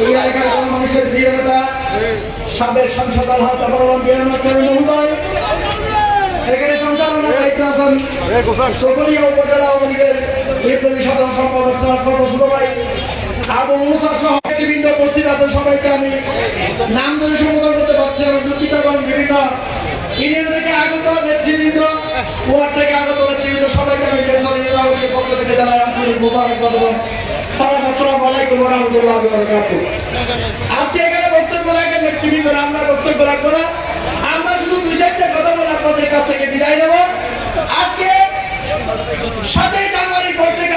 এই এলাকার মানুষের প্রিয় নেতা, সাবেক সংসদ এখানে সঞ্চালনার দায়িত্ব আছেন চকরিয়া উপজেলা আওয়ামী লীগের বিপ্লবী সাধারণ সম্পাদক ছোট ভাই, আবু মুসা সহ উপস্থিত আছেন সবাইকে আমি নাম ধরে সম্বোধন করতে পারছি আমার দুঃখিত এবং বিভিন্ন ইউনিয়ন থেকে আগত নেতৃবৃন্দ ওয়ার্ড থেকে আগত নেতৃবৃন্দ সবাইকে আমি পক্ষ থেকে জানাই আন্তরিক মোবারকবাদ আসসালামু আলাইকুম ওয়া রাহমাতুল্লাহি ওয়া বারাকাতুহু। আজকে এখানে বক্তব্য রাখেন নেতৃবৃন্দ আমরা বক্তব্য রাখব না। আমরা শুধু দুই চারটা কথা বলে আপনাদের কাছ থেকে বিদায় নেব। আজকে সাতই জানুয়ারির পর থেকে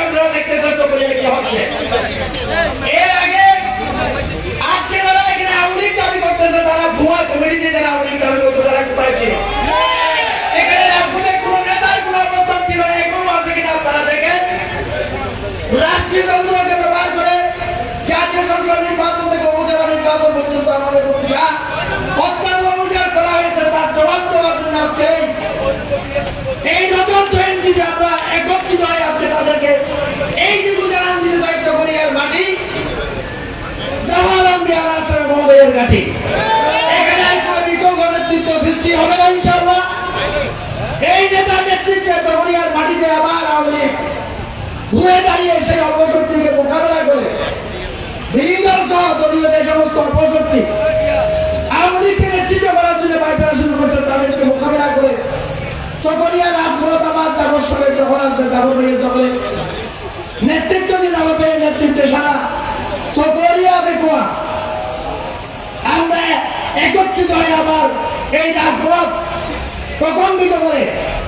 ঘুরে দাঁড়িয়ে সেই অপশক্তিকে মোকাবেলা করে বিভিন্ন সহ দলীয় যে সমস্ত অপশক্তি আওয়ামী লীগকে নেতৃত্ব করার জন্য পায়তারা শুরু করছে, তাদেরকে মোকাবেলা করে চকরিয়া আবার যাব সবাই যখন আসবে যাব পেয়ে দখলে নেতৃত্ব দিয়ে যাব পেয়ে নেতৃত্বে সারা চকরিয়া বেকুয়া। আমরা একত্রিত হয়ে আবার এই রাজপথ প্রকম্পিত করে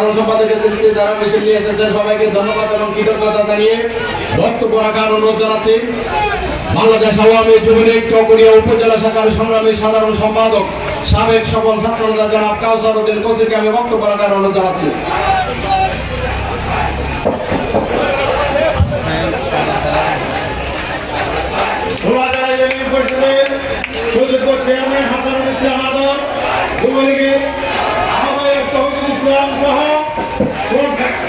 সাধারণ সম্পাদকের নেতৃত্বে যারা মিছিল নিয়ে এসেছেন, সবাইকে ধন্যবাদ এবং কৃতজ্ঞতা জানিয়ে বক্তব্য রাখার অনুরোধ জানাচ্ছি। বাংলাদেশ আওয়ামী যুবলীগ চকরিয়া উপজেলা শাখার সংগ্রামী সাধারণ সম্পাদক সাবেক সকল ছাত্র নেতা জনাব কাউসার উদ্দিন কৌশিককে আমি বক্তব্য রাখার অনুরোধ জানাচ্ছি। হাসানুল যুবলীগের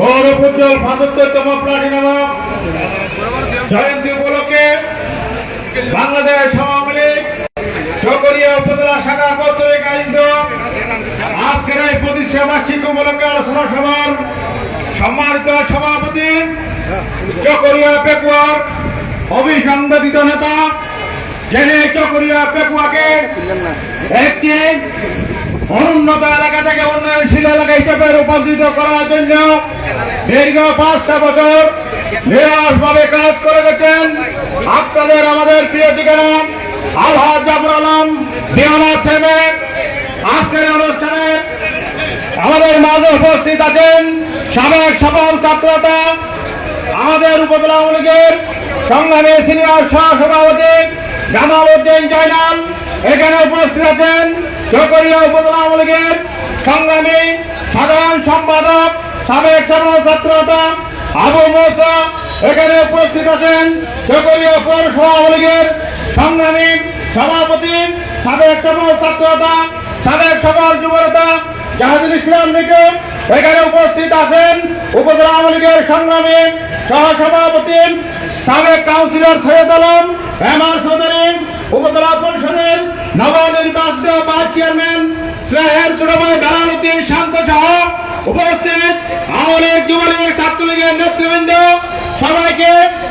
গৌরব উজ্জ্বল পঁচাত্তরতম প্লাটিনাম। জয়ন্তী উপলক্ষে বাংলাদেশ আওয়ামী লীগ শাখা কর্তৃক আয়োজিত আজকের এই বার্ষিক উপলক্ষে আলোচনা সভার সম্মানিত সভাপতি চকরিয়া নেতা জেনে চকরিয়া পেকুয়াকে একটি অনুন্নত এলাকা থেকে উন্নয়নশীল এলাকা হিসেবে রূপান্তরিত করার জন্য দীর্ঘ পাঁচটা বছর নিরাশভাবে কাজ করে গেছেন। আপনাদের, আমাদের প্রিয় ঠিকানা, আলহাজ জাফর আলম দিওয়ানা সেভেন আজকের অনুষ্ঠানে আমাদের মাঝে উপস্থিত আছেন সাবেক সফল ছাত্রতা, আমাদের উপজেলা লীগের সংগ্রামী সিনিয়র সহসভাপতি জামাল উদ্দিন জয়নাল। এখানে উপস্থিত আছেন চকরিয়া উপজেলা আওয়ামী সংগ্রামী সাধারণ সম্পাদক, সাবেক ছাত্রতা আবু মোসা, এখানে উপস্থিত আছেন চকরিয়া পৌরসভা আওয়ামী লীগের সংগ্রামী সভাপতি, সাবেক ছাত্রতা সাবেক সফল যুবনেতা জাহাজুল ইসলাম নিকট এখানে উপস্থিত আছেন উপজেলা আওয়ামী লীগের সংগ্রামী সহসভাপতি, সাবেক কাউন্সিলর সৈয়দ আলম হেমার চৌধুরী উপজেলা পরিষদের নবনির্বাচিত ভাইস চেয়ারম্যান শ্রেহের ছোট ভাই দালাল উদ্দিন শান্ত সহ উপস্থিত আওয়ামী লীগ যুবলীগ ছাত্রলীগের নেতৃবৃন্দ সবাইকে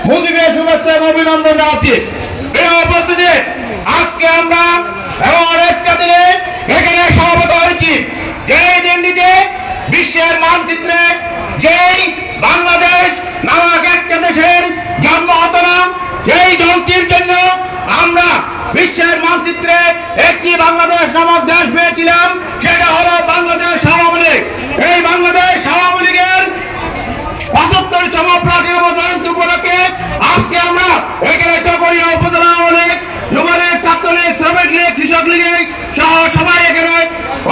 মুজিবের শুভেচ্ছা এবং অভিনন্দন জানাচ্ছি। প্রিয় উপস্থিতি, আজকে আমরা এমন একটা দিনে এখানে সমাবেত হয়েছি। যেই দিনটিতে বিশ্বের মানচিত্রে যেই বাংলাদেশ নামক একটা দেশের জন্ম হতো না যেই দলটির জন্য আমরা বিশ্বের মানচিত্রে একটি বাংলাদেশ নামক দেশ পেয়েছিলাম, সেটা হলো বাংলাদেশ আওয়ামী লীগ। এই বাংলাদেশ আওয়ামী লীগের পঁচাত্তর তম প্রাচীন জয়ন্তী উপলক্ষে আজকে আমরা এখানে চকরিয়া উপজেলা আওয়ামী লীগ যুব লীগ ছাত্রলীগ শ্রমিক লীগ কৃষক লীগ সহ সবাই এখানে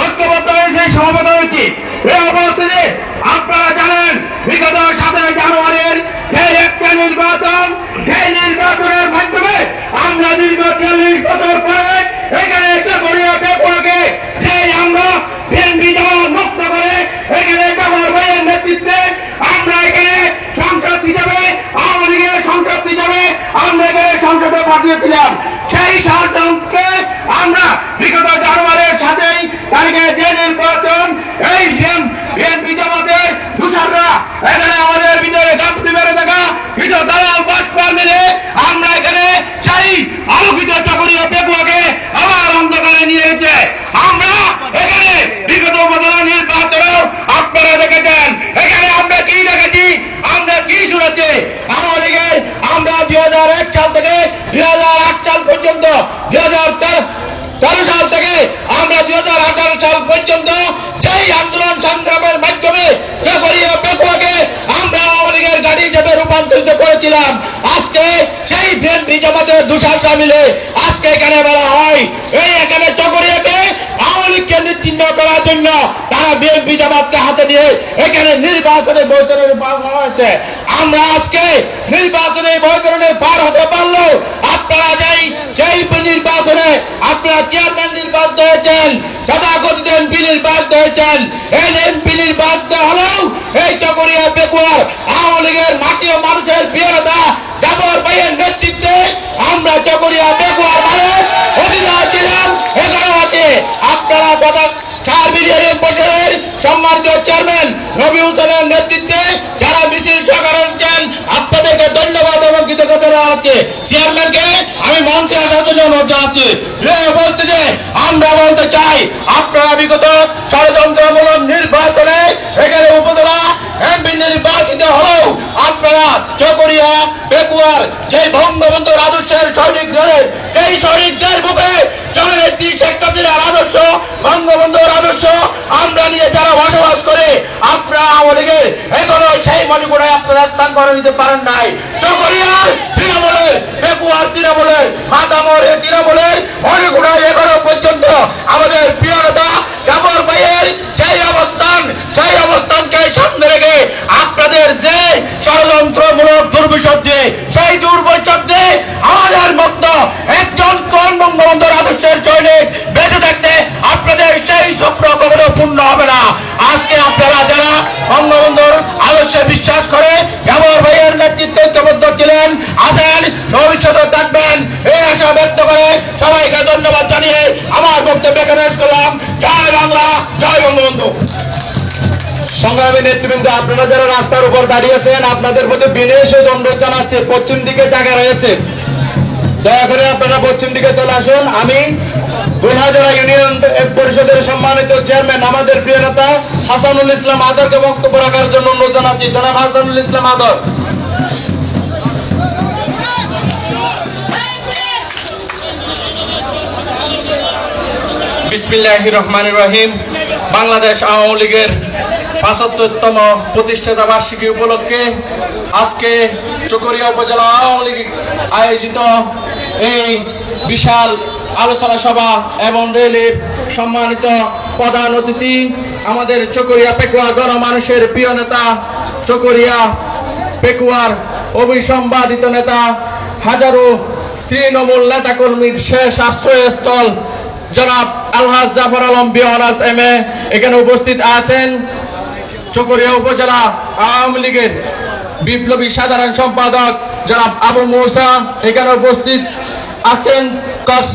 ঐক্যবদ্ধ হয়ে সেই সমাবেত হয়েছি এই অবস্থাতে আপনারা জানেন বিগত সাতই জানুয়ারির এই একটা নির্বাচন সেই নির্বাচনের মাধ্যমে আমরা দীর্ঘ চল্লিশ বছর পরে এখানে চকরিয়া পেপুয়াকে সেই আমরা বিএনপি জমা মুক্ত করে এখানে কামার ভাইয়ের নেতৃত্বে আমরা এখানে সংসদ হিসাবে আওয়ামী লীগের সংসদ হিসাবে আমরা এখানে সংসদে পাঠিয়েছিলাম সেই সংসদকে আমরা বিগত জানুয়ারির সাথেই তারিখে যে নির্বাচন এই বিএনপি জামাতের তুষাররা এখানে আমাদের ভিতরে চাকরি বেড়ে থাকা কিছু দালাল বাটপার মিলে আমরা এখানে সেই আলোকিত চকরীয় পেকুয়াকে আবার অন্ধকারে নিয়ে গেছে আমরা এখানে বিগত উপজেলা নির্বাচনেও আপনারা দেখেছেন এখানে আমরা কি দেখেছি আমরা কি শুনেছি আওয়ামী লীগের আমরা দুই হাজার এক সাল থেকে দুই হাজার আট সাল পর্যন্ত দুই হাজার তেরো সাল থেকে আমরা দুই হাজার আঠারো সাল পর্যন্ত যেই আন্দোলন সংগ্রামের মাধ্যমে চকরিয়া পেকুয়াকে আমরা আওয়ামী লীগের গাড়ি হিসেবে রূপান্তরিত করেছিলাম আজকে সেই বিএনপি দুসারটা মিলে আজকে এখানে বলা হয়, এই এখানে চকরিয়াকে আওয়ামী লীগকে নিশ্চিহ্ন করার জন্য তারা বিএনপি জামাতকে হাতে দিয়ে এখানে নির্বাচনে বৈতরণে পার হয়েছে। আমরা আজকে নির্বাচনে বৈতরণে পার হতে পারলেও আপনারা যেই সেই নির্বাচনে আপনারা চেয়ারম্যান নির্বাচিত হয়েছেন তথাকথিত এমপি নির্বাচিত হয়েছেন, এই এমপি নির্বাচিত হলেও এই চকরিয়া বেকুয়ার আওয়ামী লীগের মাটি ও মানুষের প্রিয়তা জাবর ভাইয়ের নেতৃত্বে আমরা চকরিয়া বেগুয়ার মানুষ অধিকার ছিলাম। আছে আপনারা গত চার বিলিয়ন বছরের সম্মানিত চেয়ারম্যান রবি হোসেনের নেতৃত্বে যারা মিছিল সহকারে হচ্ছেন আপনাদেরকে ধন্যবাদ এবং কৃতজ্ঞতা চেয়ারম্যানকে আমি মঞ্চে আসার জন্য আমরা বলতে চাই চকরিয়া পেকুয়ার যে বঙ্গবন্ধু আদর্শের সৈনিকদের সেই সৈনিকদের মুখে জননেত্রী শেখ হাসিনার আদর্শ, বঙ্গবন্ধুর আদর্শ, আমরা নিয়ে যারা বসবাস করে, আপনারা আওয়ামী লীগের এখনও সেই মণিপুরে আপনারা স্থান করে নিতে পারেন নাই। চকরিয়ার তৃণমূলের পেকুয়ার তৃণমূলের মাতামর তৃণমূলের পর্যন্ত আমাদের প্রিয় ভাইয়ের সেই অবস্থান, সেই অবস্থানকে সামনে রেখে আপনাদের যে ষড়যন্ত্রমূলক দুর্বিসদ্ধি সেই দুর্বিসদ্ধি আমাদের মত একজন কোন বঙ্গবন্ধুর আদর্শের বেঁচে থাকতে আপনাদের সেই স্বপ্ন কখনো পূর্ণ হবে না। আজকে আপনারা যারা বঙ্গবন্ধুর আদর্শে বিশ্বাস করে জাবর ভাইয়ের নেতৃত্বে ছিলেন, আছেন ভবিষ্যতে থাকবেন, এই আশা ব্যক্ত করে সবাইকে ধন্যবাদ জানিয়ে আমার বক্তব্য এখানে করলাম। জয় বাংলা, জয় বঙ্গবন্ধু। সংগ্রামী নেতৃবৃন্দ, আপনারা যারা রাস্তার উপর দাঁড়িয়েছেন, আপনাদের প্রতি বিনেশ অনুরোধ জানাচ্ছে, পশ্চিম দিকে জায়গা রয়েছে। দয়া করে আপনারা পশ্চিম দিকে চলে আসুন। আমি গুলহাজারা ইউনিয়ন পরিষদের সম্মানিত চেয়ারম্যান, আমাদের প্রিয় নেতা হাসানুল ইসলাম আদরকে বক্তব্য রাখার জন্য অনুরোধ জানাচ্ছি। জনাব হাসানুল ইসলাম আদর। বিসমিল্লাহ রহমান রহিম। বাংলাদেশ আওয়ামী লীগের পঁচাত্তরতম প্রতিষ্ঠাতা বার্ষিকী উপলক্ষে আজকে চকরিয়া উপজেলা আওয়ামী লীগ আয়োজিত এই বিশাল আলোচনা সভা এবং রেলের সম্মানিত প্রধান অতিথি আমাদের চকরিয়া পেকুয়া গণমানুষের প্রিয় নেতা, চকরিয়া পেকুয়ার অভিসম্বাদিত নেতা, হাজারো তৃণমূল নেতাকর্মীর শেষ আশ্রয়স্থল জনাব আলহাজ জাফর আলম বিওয়ানাস এম এ এখানে উপস্থিত আছেন চকরিয়া উপজেলা আওয়ামী লীগের বিপ্লবী সাধারণ সম্পাদক জনাব আবু মৌসা, এখানে উপস্থিত আছেন কস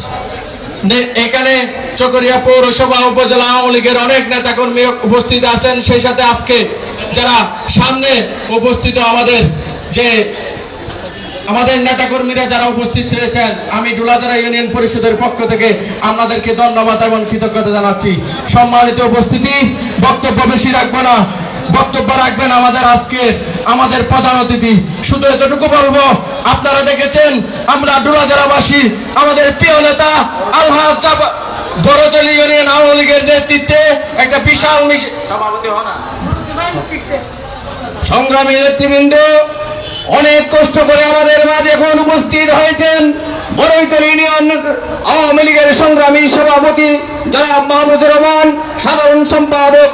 এখানে চকরিয়া পৌরসভা উপজেলা আওয়ামী লীগের অনেক নেতাকর্মী উপস্থিত আছেন। সেই সাথে আজকে যারা সামনে উপস্থিত আমাদের যে আমাদের নেতাকর্মীরা যারা উপস্থিত হয়েছেন আমি ডুলাজারা ইউনিয়ন পরিষদের পক্ষ থেকে আপনাদেরকে ধন্যবাদ এবং কৃতজ্ঞতা জানাচ্ছি। সম্মানিত উপস্থিতি বক্তব্য বেশি রাখব না। বক্তব্য রাখবেন আমাদের আজকে আমাদের প্রধান অতিথি। শুধু এতটুকু বলব আপনারা দেখেছেন আমরা ডুলাজারাবাসী আমাদের প্রিয় নেতা আলহাজ জাফর- বড়দলি ইউনিয়ন আওয়ামী লীগের নেতৃত্বে একটা বিশাল সভাপতি হন সংগ্রামী নেতৃবৃন্দ অনেক কষ্ট করে আমাদের মাঝে এখন উপস্থিত হয়েছেন বড়ইতল ইউনিয়ন আওয়ামী লীগের সংগ্রামী সভাপতি জনাব মাহমুদুর রহমান, সাধারণ সম্পাদক,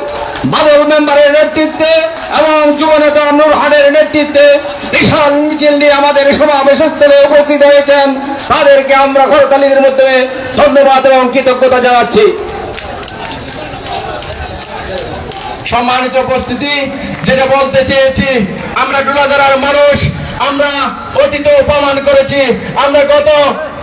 বাদল মেম্বারের নেতৃত্বে এবং যুব নেতা নূর হানের নেতৃত্বে বিশাল মিছিল নিয়ে আমাদের সমাবেশস্থলে উপস্থিত হয়েছেন। তাদেরকে আমরা ঘরতালির মধ্যে ধন্যবাদ এবং কৃতজ্ঞতা জানাচ্ছি। সম্মানিত উপস্থিতি, যেটা বলতে চেয়েছি আমরা ডুলাজারার মানুষ, আমরা অতীত প্রমাণ করেছি, আমরা গত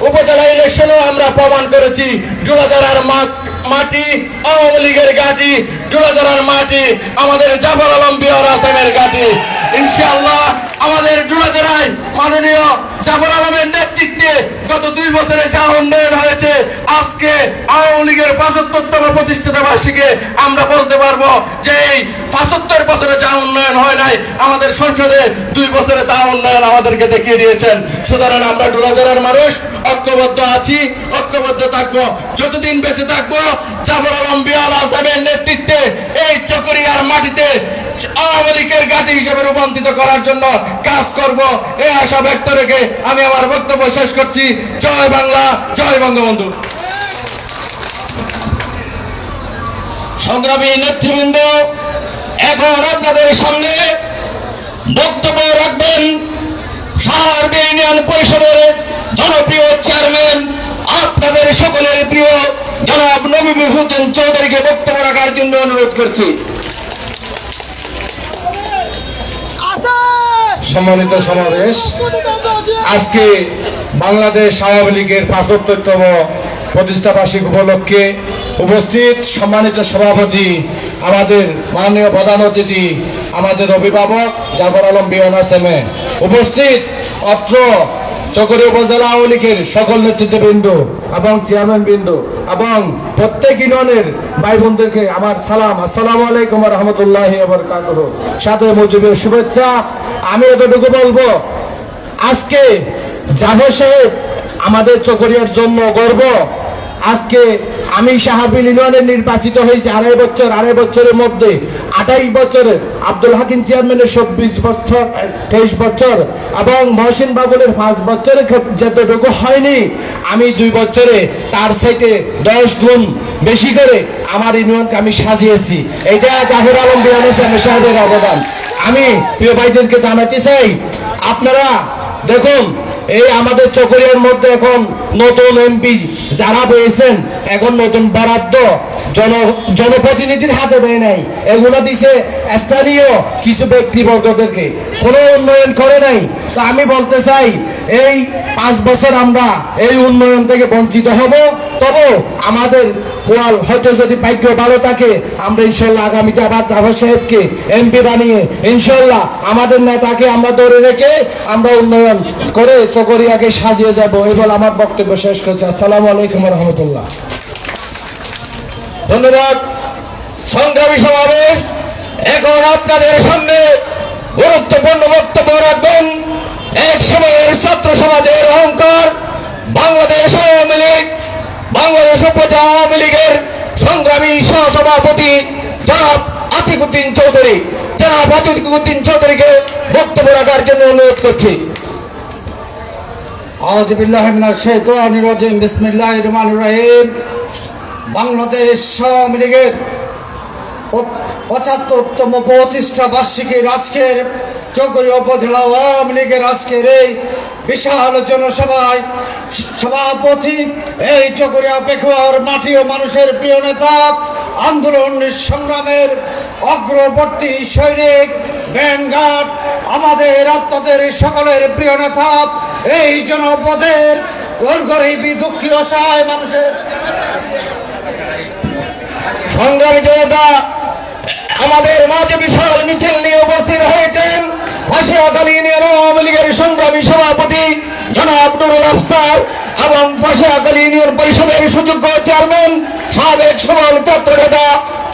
উপজেলা ইলেকশনেও আমরা প্রমাণ করেছি। ডুলাধারার মা- মাটি, আওয়ামী লীগের ঘাটি ডুলাজারার মাটি, আমাদের জাফর আলম বিহার আসামের ঘাটি। ইনশাআল্লাহ আমাদের ডুলাজারায় মাননীয় জাফর আলমের নেতৃত্বে গত দুই বছরে যা উন্নয়ন হয়েছে, আজকে আওয়ামী লীগের পঁচাত্তরতম প্রতিষ্ঠাতা বার্ষিকে আমরা বলতে পারব যে এই পঁচাত্তর বছরে যা উন্নয়ন হয় নাই, আমাদের সংসদে দুই বছরে তা উন্নয়ন আমাদেরকে দেখিয়ে দিয়েছেন। সুতরাং আমরা ডুলাজারের মানুষ ঐক্যবদ্ধ আছি, ঐক্যবদ্ধ থাকব। যতদিন বেঁচে থাকব জাফর আলম বিয়াল আসামের নেতৃত্বে এই চকরিয়ার মাটিতে আওয়ামী লীগের ঘাঁটি হিসেবে রূপান্তরিত করার জন্য কাজ করব। এই আশা ব্যক্ত রেখে আমি আমার বক্তব্য শেষ করছি। জয় বাংলা, জয় বঙ্গবন্ধু। সংগ্রামী নেতৃবৃন্দ, এখন আপনাদের সামনে বক্তব্য রাখবেন সাহার ইউনিয়ন পরিষদের জনপ্রিয় চেয়ারম্যান আপনাদের সকলের প্রিয় জনাব নবী হোসেন চৌধুরীকে বক্তব্য রাখার জন্য অনুরোধ করছি। সম্মানিত সমাবেশ। আজকে বাংলাদেশ আওয়ামী লীগের পঁচাত্তরতম প্রতিষ্ঠাবার্ষিক উপলক্ষে উপস্থিত সম্মানিত সভাপতি আমাদের মাননীয় প্রধান অতিথি আমাদের অভিভাবক জাফর আলম বিয়ন আসামে উপস্থিত অত্র চকরি উপজেলা আওয়ামী লীগের সকল নেতৃত্ববৃন্দ এবং চেয়ারম্যান বৃন্দ এবং প্রত্যেক ইউনিয়নের ভাই বোনদেরকে আমার সালাম, আসসালামু আলাইকুম রহমতুল্লাহ সাথে মুজিবের শুভেচ্ছা। আমি এতটুকু বলব, আজকে জাভর সাহেব আমাদের চকরিয়ার জন্য গর্ব। আজকে আমি সাহাবিল ইউনিয়নে নির্বাচিত হয়েছি আড়াই বছর, আড়াই বছরের মধ্যে। আঠাইশ বছরের আব্দুল হাকিম চেয়ারম্যানের চব্বিশ বছর, তেইশ বছর এবং মহসিন বাবুলের পাঁচ বছরে যতটুকু হয়নি, আমি দুই বছরে তার সাইটে দশ গুণ বেশি করে আমার ইউনিয়নকে আমি সাজিয়েছি। এটা জাহির আলম বিয়ান সাহেবের অবদান। আমি প্রিয় ভাইদেরকে জানাতে চাই, আপনারা দেখুন এই আমাদের চকরিয়ার মধ্যে এখন নতুন এমপি যারা পেয়েছেন, এখন নতুন বরাদ্দ জন, জনপ্রতিনিধির হাতে দেয় নাই। এগুলো দিছে স্থানীয় কিছু ব্যক্তিবর্গদেরকে। কোনো উন্নয়ন করে নাই। তো আমি বলতে চাই এই পাঁচ বছর আমরা এই উন্নয়ন থেকে বঞ্চিত হব। তবে আমাদের কোয়াল হয়তো যদি ভাগ্য ভালো থাকে, আমরা ইনশাল্লাহ আগামীতে আবার জাভর সাহেবকে এমপি বানিয়ে ইনশাল্লাহ আমাদের নেতাকে আমরা ধরে রেখে আমরা উন্নয়ন করে চকরিয়াকে সাজিয়ে যাব এই বলে আমার বক্তব্য শেষ করছি। আসসালামু আলাইকুম রহমতুল্লাহ ধন্যবাদ। সংগ্রামী সমাবেশ এখন আপনাদের সামনে গুরুত্বপূর্ণ বক্তব্য রাখবেন। এক সময়ের ছাত্র সমাজের অহংকার বাংলাদেশ আওয়ামী লীগ, বাংলাদেশ উপজেলা আওয়ামী লীগের সংগ্রামী সহসভাপতি জনাব আতিকুদ্দিন চৌধুরী। জনাব আতিকুদ্দিন চৌধুরীকে বক্তব্য রাখার জন্য অনুরোধ করছি। বাংলাদেশ পঁচাত্তরতম প্রতিষ্ঠা বার্ষিকীর আজকের চকরি উপজেলা আওয়ামী লীগের আজকের এই বিশাল জনসভায় সভাপতি, এই চকরিয়া পেখুয়ার মাটি ও মানুষের প্রিয় নেতা, আন্দোলন সংগ্রামের অগ্রবর্তী সৈনিক ব্যানঘাট আমাদের, আপনাদের সকলের প্রিয় নেতা, এই জনপদের গরিবী দুঃখী, অসহায় মানুষের সংগ্রামী জনতা, আমাদের মাঝে বিশাল মিছিল নিয়ে উপস্থিত হয়েছেন। ফাঁসিয়াখালী ইউনিয়ন আওয়ামী লীগের সংগ্রামী সভাপতি জনাব নুরুল আফসার এবং ফাঁসিয়াখালী ইউনিয়ন পরিষদের সুযোগ্য চেয়ারম্যান, সাবেক সবল ছাত্র নেতা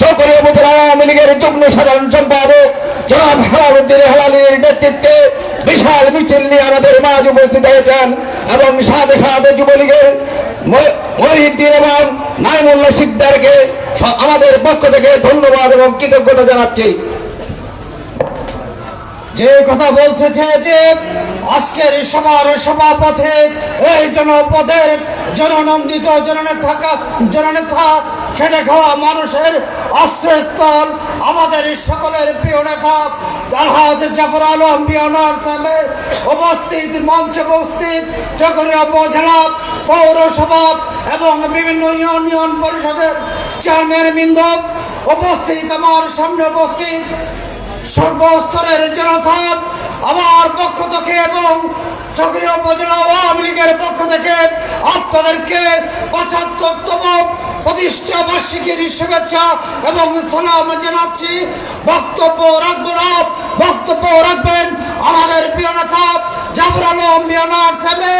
চৌকরি উপজেলা আওয়ামী লীগের যুগ্ম সাধারণ সম্পাদক জনাব হেলালুদ্দিন হেলালির নেতৃত্বে বিশাল মিছিল নিয়ে আমাদের মাঝ উপস্থিত হয়েছেন এবং সাথে সাথে যুবলীগের মহিউদ্দিন এবং নাইমুল্লাহ সিকদারকে আমাদের পক্ষ থেকে ধন্যবাদ এবং কৃতজ্ঞতা জানাচ্ছি। যে কথা বলতে চেয়েছে, আজকের সবার সভাপথে এই জনপদের জননন্দিত জননেতা জননেতা খেটে খাওয়া মানুষের আশ্রয়স্থল, আমাদের সকলের প্রিয় নেতা আলহাজ জাফর আলম বিয়ানার সামনে উপস্থিত, মঞ্চে উপস্থিত চকরিয়া উপজেলা পৌরসভা এবং বিভিন্ন ইউনিয়ন পরিষদের চেয়ারম্যান বৃন্দ উপস্থিত, আমার সামনে উপস্থিত সর্বস্তরের জনতা আমার পক্ষ থেকে এবং চকরিয়া উপজেলা আওয়ামী লীগের পক্ষ থেকে আপনাদেরকে পঁচাত্তরতম প্রতিষ্ঠা বার্ষিকীর শুভেচ্ছা এবং সালাম জানাচ্ছি। বক্তব্য রাখব না, বক্তব্য রাখবেন আমাদের প্রিয় নেতা জাফর আলম বিয়ানার সামনে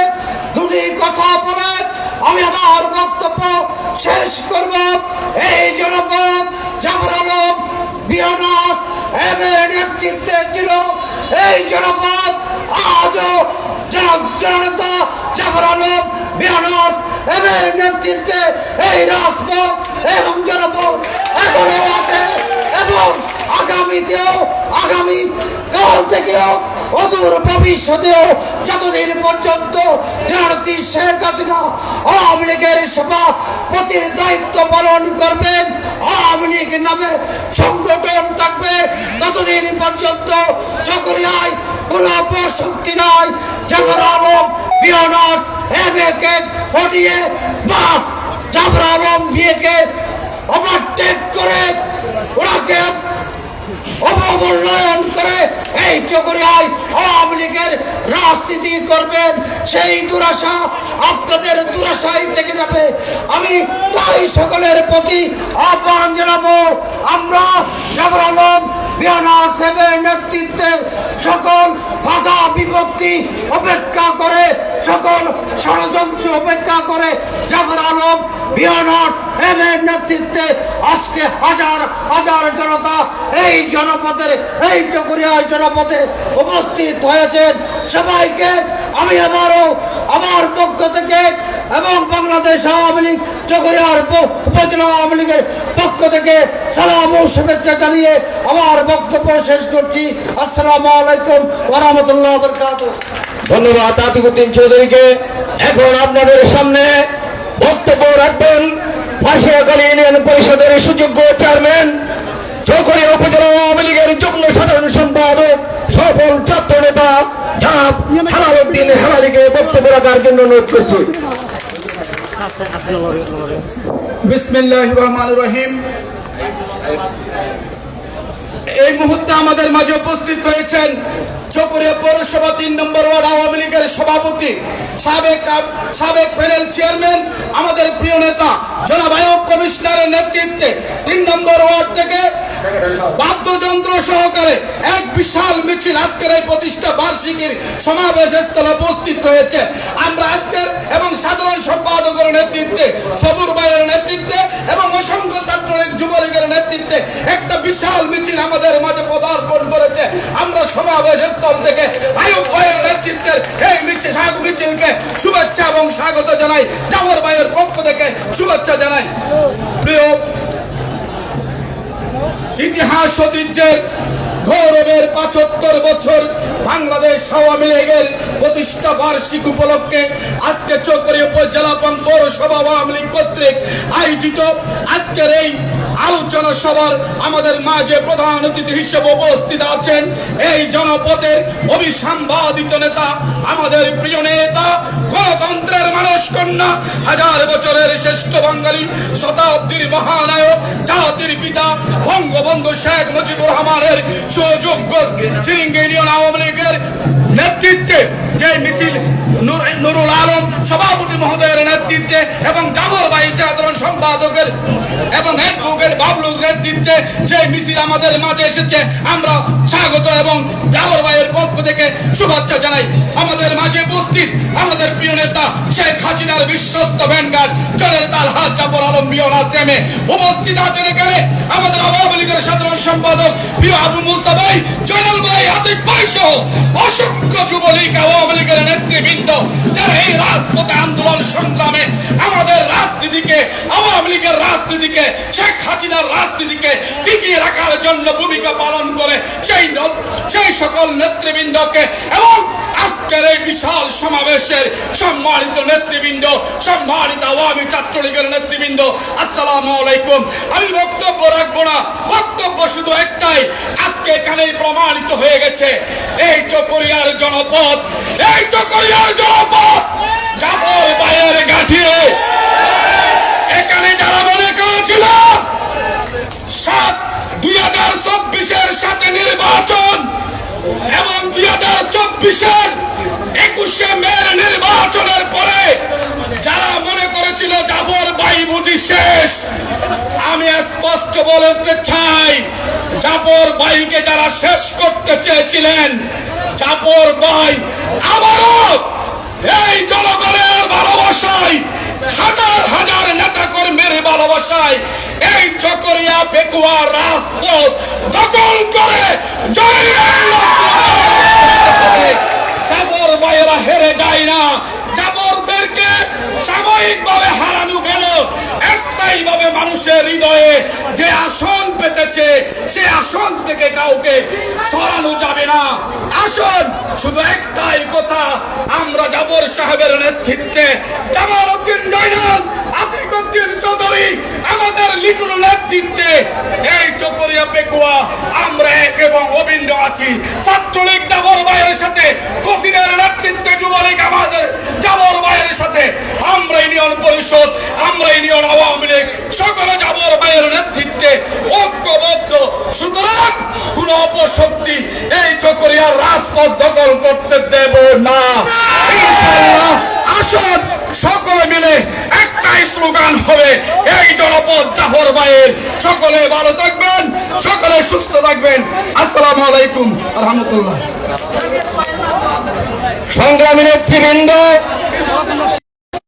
দুটি কথা বলে আমি আমার বক্তব্য শেষ করব। এই জনপদ জাফর আলম এমের নেতৃত্বে ছিল এই জনপদ। আজও জন জননেতা জাফর আলম, বিয়ানাস এমের নেতৃত্বে এই রাজপথ এবং জনপদ এখনও আছে এবং আগামীতেও, আগামী কাল থেকেও অদূর ভবিষ্যতেও যতদিন পর্যন্ত জানতি শেখ হাসিনা আওয়ামী লীগের সভাপতির দায়িত্ব পালন করবেন আওয়ামী লীগ নামে সংগঠন থাকবে, ততদিন পর্যন্ত চকরিয়ায় কোন অপশক্তি নয় জাফর আলম বিয়নার্স এম এ কে হটিয়ে বা জাফর আলম বিয়েকে ওভারটেক করে ওনাকে অবমূল্যায়ন করে এই চকরিয়ায় আওয়ামী লীগের রাজনীতি করবেন সেই দুরাশা আপনাদের দুরাশাই থেকে যাবে। আমি তাই সকলের প্রতি আহ্বান জানাব। আমরা সেবের নেতৃত্বে সকল বাধা বিপত্তি অপেক্ষা করে, সকল ষড়যন্ত্র উপেক্ষা করে জাফর আলম নেতৃত্বে আজকে হাজার হাজার জনতা এই জনপদের, এই চকরিয়া জনপদে উপস্থিত হয়েছেন। সবাইকে আমি আমারও আমার পক্ষ থেকে এবং বাংলাদেশ আওয়ামী লীগ চকরিয়ার উপজেলা আওয়ামী লীগের পক্ষ থেকে সালাম ও শুভেচ্ছা জানিয়ে আমার বক্তব্য শেষ করছি। আসসালামু আলাইকুম ওরহমতুল্লাহ ধন্যবাদ আতিকুদ্দিন চৌধুরীকে। এখন আপনাদের সামনে বক্তব্য রাখবেন ফাঁসিয়াখালী ইউনিয়ন পরিষদের সুযোগ্য চেয়ারম্যান চৌকরিয়া উপজেলা আওয়ামী লীগের যুগ্ম সাধারণ সম্পাদক, সফল ছাত্র নেতা জনাব হেলালুদ্দিন হেলালিকে বক্তব্য রাখার জন্য অনুরোধ করছি। এই মুহূর্তে আমাদের মাঝে উপস্থিত হয়েছেন চকরিয়া পৌরসভা তিন নম্বর ওয়ার্ড আওয়ামী লীগের সভাপতি, সাবেক সাবেক প্যানেল চেয়ারম্যান, আমাদের প্রিয় নেতা, জনাব আয়ব কমিশনারের নেতৃত্বে তিন নম্বর ওয়ার্ড থেকে বাদ্যযন্ত্র সহকারে এক বিশাল মিছিল আজকের এই প্রতিষ্ঠা বার্ষিকীর সমাবেশ স্থলে উপস্থিত হয়েছে। আমরা আজকের এবং সাধারণ সম্পাদকের নেতৃত্বে, সবুর ভাইয়ের নেতৃত্বে এবং অসংখ্য ছাত্রলীগ যুবলীগের নেতৃত্বে একটা বিশাল মিছিল আমাদের মাঝে পদার্পণ করেছে। আমরা সমাবেশ স্থল থেকে আয়ুব ভাইয়ের নেতৃত্বের এই মিছিল সাগ মিছিলকে শুভেচ্ছা এবং স্বাগত জানাই। জামর ভাইয়ের পক্ষ থেকে শুভেচ্ছা জানাই। প্রিয় ইতিহাস ঐতিহ্যের গৌরবের পাঁচাত্তর বছর বাংলাদেশ আওয়ামী লীগের প্রতিষ্ঠা বার্ষিক উপলক্ষে আজকে চকরি উপজেলা পৌরসভা আওয়ামী লীগ কর্তৃক আয়োজিত আজকের এই আলোচনা সভার আমাদের মাঝে প্রধান অতিথি হিসেবে উপস্থিত আছেন এই জনপদের অভিসাম্বাদিত নেতা, আমাদের প্রিয় নেতা, গণতন্ত্রের মানুষ কন্যা হাজার বছরের শ্রেষ্ঠ বাঙালি, শতাব্দীর মহানায়ক, জাতির পিতা, বঙ্গবন্ধু শেখ মুজিবুর রহমানের সুযোগ্য আওয়ামী লীগের নেতৃত্বে যে মিছিল নুর- নুরুল আলম, সভাপতি মহোদয়ের নেতৃত্বে এবং জাবর ভাই সাধারণ সম্পাদকের এবং অ্যাডভোকেট বাবলুর নেতৃত্বে যে মিছিল আমাদের মাঝে এসেছে, আমরা স্বাগত এবং জাবর ভাইয়ের পক্ষ থেকে শুভেচ্ছা জানাই। আমাদের মাঝে উপস্থিত আমাদের প্রিয় নেতা শেখ হাসিনার বিশ্বস্ত ভ্যানগার্ড জনের তাল হাত জাফর আলম, বিয়ন আসেমে উপস্থিত আছেন এখানে। আমাদের আওয়ামী লীগের সাধারণ সম্পাদক প্রিয় আবু মুসা ভাই ভাই সহ যুবলীগ আওয়ামী লীগের নেতৃবৃন্দ যারা এই রাজপথে আন্দোলন সংগ্রামে আমাদের রাজনীতিকে আওয়ামী লীগের রাজনীতিকে, শেখ হাসিনার রাজনীতিকে টিকিয়ে রাখার জন্য ভূমিকা পালন করে সেই সেই সকল নেতৃবৃন্দকে এবং আজকের এই বিশাল সমাবেশের সম্মানিত নেতৃবৃন্দ, সম্মানিত আওয়ামী ছাত্রলীগের নেতৃবৃন্দ, আসসালামু আলাইকুম। আমি বক্তব্য রাখব না, বক্তব্য শুধু একটাই, আজকে এখানেই প্রমাণিত হয়ে গেছে, এই চকরিয়ার জনপদ, এই চকরিয়ার জনপদ, জাফর বাইয়ের গাঠিয়ে এখানে যারা মনে করেছিল, সাত দুই হাজার চব্বিশের সাথে নির্বাচন এবং দুই হাজার চব্বিশের একুশে মের নির্বাচনের পরে যারা মনে করেছিল জাফর ভাই বুঝি শেষ, আমি স্পষ্ট বলতে চাই, জাফর ভাইকে যারা শেষ করতে চেয়েছিলেন, জাফর ভাই আবারও এই জনগণের ভালোবাসায় হাজার হাজার নেতা কর্মীর ভালোবাসায় এই চকরিয়া পেকুয়া রাজপথ দখল করে জয় জাবর বাইরা হেরে যায় না। জাবরদেরকে সাময়িকভাবে হারানো গেল। স্থায়ীভাবে মানুষের হৃদয়ে যে আসন পেতেছে, সে আসন থেকে কাউকে সরানো যাবে না। আসন, শুধু একটাই কথা, আমরা জাবর সাহেবের নেতৃত্বে জামাল উদ্দিন জয়নাল আতিক উদ্দিন চৌধুরী, আমাদের লিটুর নেতৃত্বে এই চকরিয়া পেকুয়া, আমরা এক এবং অবিন্দ আছি। ছাত্রলীগ জাবর ভাইয়ের সাথে কসিরের নেতৃত্বে যুবলীগ আমাদের জাবর ভাইয়ের সাথে। আমরা ইউনিয়ন পরিষদ, আমরা ইউনিয়ন আওয়ামী লীগ, সকলে জাবর ভাইয়ের নেতৃত্বে ঐক্যবদ্ধ। সুতরাং কোন অপশক্তি এই চকরিয়ার রাজপথ দখল করতে দেব না। ইনশাল্লাহ আসুন সকলে মিলে একটাই স্লোগান হবে, এই জনপদ জাফর ভাইয়ের। সকলে ভালো থাকবেন, সকলে সুস্থ থাকবেন। আসসালামু আলাইকুম রহমতুল্লাহ সংগ্রামী নেতৃবৃন্দ